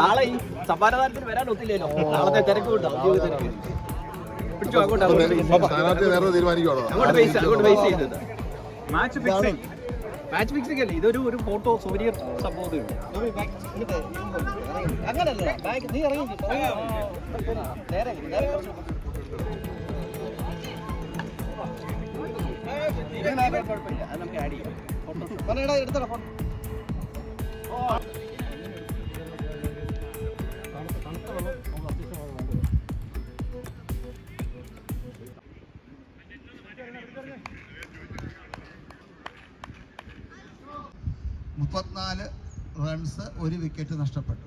നാളെ ഈ സമ്മാനദാനത്തിന് വരാൻ ഒത്തില്ലല്ലോ നാളത്തെ തിരക്ക് ചെയ്തത് മാച്ച് ഫിക്സിംഗ് മാച്ച് ഫിക്സിംഗ് അല്ലേ? ഇതൊരു ഒരു ഫോട്ടോ സൂര്യ സംഭവം അങ്ങനല്ല. നീ ഇറങ്ങി. നേരെ നേരെ ഫോട്ടോ എടുത്തോ ഫോട്ടോ മുപ്പത്തിനാല് റൺസ് ഒരു വിക്കറ്റ് നഷ്ടപ്പെട്ടു.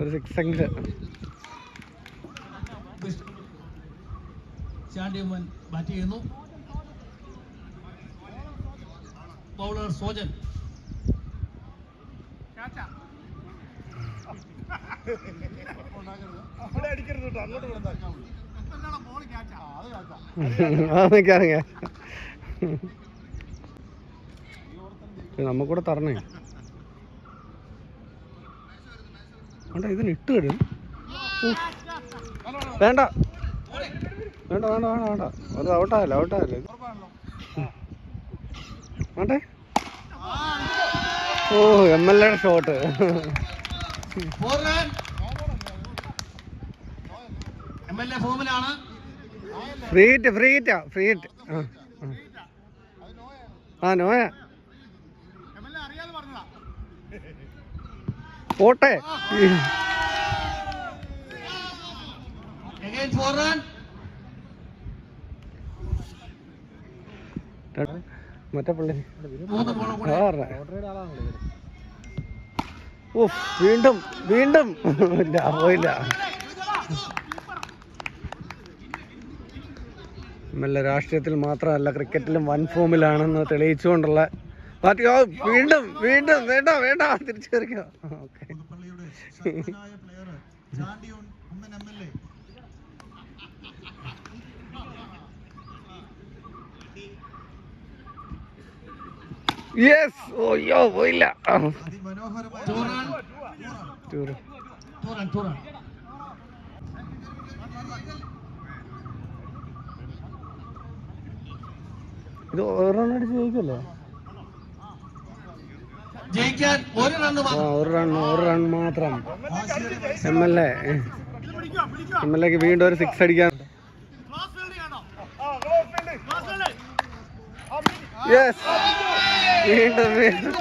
ഒരു സിക്സ് എങ്കിലും ചാണ്ടിയമ്മൻ ബാറ്റ് ചെയ്യുന്നു. ബൗളർ സോജൻ. നമുക്കൂടെ തരണേ. വേണ്ട ഇതിന് ഇട്ട് ഉഫ്. വേണ്ട. വേണ്ട വേണ്ട വേണ്ട വേണ്ട. അത് ഔട്ടായല്ലോ ഔട്ടായല്ലോ വേണ്ടേ? ഓ എം എൽ എയുടെ shot four run M L A ഫോമിലാണ് ഫ്രീ ഹിറ്റ് ഫ്രീ ഹിറ്റാ ഫ്രീ ഹിറ്റ് ആ നോയ. പോട്ടെ. മറ്റേ പുള്ളി. ആ പറഞ്ഞെ. ഓ വീണ്ടും വീണ്ടും. ഇല്ല പോയില്ല. നല്ല രാഷ്ട്രീയത്തിൽ മാത്രമല്ല ക്രിക്കറ്റിലും വൻ ഫോമിലാണെന്ന് തെളിയിച്ചുകൊണ്ടുള്ള പാർട്ടി. ഓ വീണ്ടും വീണ്ടും. വേണ്ട വേണ്ട. തിരിച്ചു കയറിക്കോ ഓക്കെ. യെസ് ഓയ്യോ പോയില്ല ഇത് ഒരെണ്ണം അടിച്ച് ജയിക്കല്ലേ? ജയിക്കാൻ ഒരു റൺ ഒരു റൺ ഒരു റൺ മാത്രം. M L A M L എക്ക് വീണ്ടും ഒരു സിക്സ് അടിക്കാൻ. യെസ് വീണ്ടും വീണ്ടും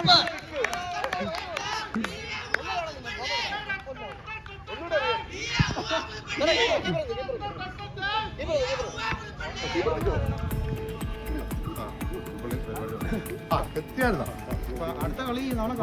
അടുത്ത കളി നാളെ